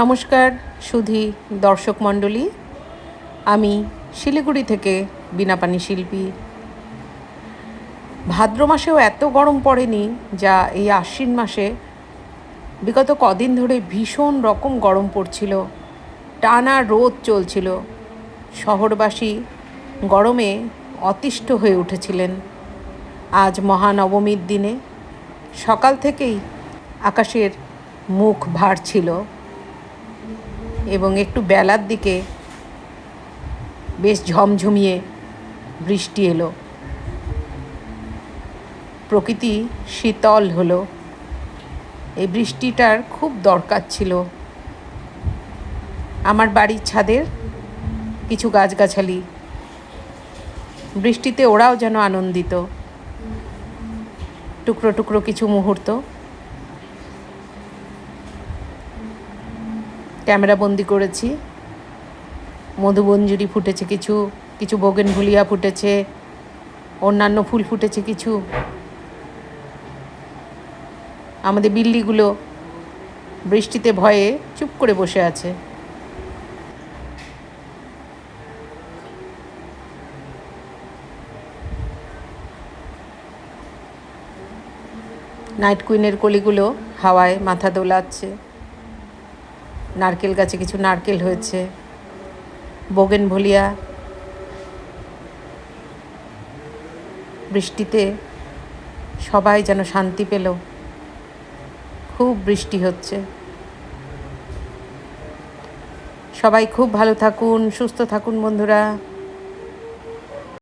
নমস্কার, সুধি দর্শক মণ্ডলী। আমি শিলিগুড়ি থেকে বীণাপানি শিল্পী। ভাদ্র মাসেও এত গরম পড়েনি যা এই আশ্বিন মাসে বিগত কদিন ধরে ভীষণ রকম গরম পড়ছিল। টানা রোদ চলছিল। শহরবাসী গরমে অতিষ্ঠ হয়ে উঠেছিলেন। আজ মহানবমীর দিনে সকাল থেকেই আকাশের মুখ ভার ছিল। এবং একটু বেলার দিকে বেশ ঝমঝমিয়ে বৃষ্টি এলো। প্রকৃতি শীতল হলো। এই বৃষ্টিটার খুব দরকার ছিল। আমার বাড়ির ছাদের কিছু গাছগাছালি। বৃষ্টিতে ওরাও যেন আনন্দিত। টুকরো টুকরো কিছু মুহূর্ত। ক্যামেরা বন্দি করেছি। মধুবঞ্জুরি ফুটেছে কিছু কিছু বোগেনভুলিয়া ফুটেছে, অন্যান্য ফুল ফুটেছে কিছু। আমাদের বিল্লিগুলো বৃষ্টিতে ভয়ে চুপ করে বসে আছে। নাইট কুইনের কলিগুলো হাওয়ায় মাথা দোলাচ্ছে। নারকেল গাছে কিছু নারকেল হয়েছে, বোগেন ভলিয়া। বৃষ্টিতে সবাই যেন শান্তি পেল। খুব বৃষ্টি হচ্ছে। সবাই খুব ভালো থাকুন, সুস্থ থাকুন বন্ধুরা।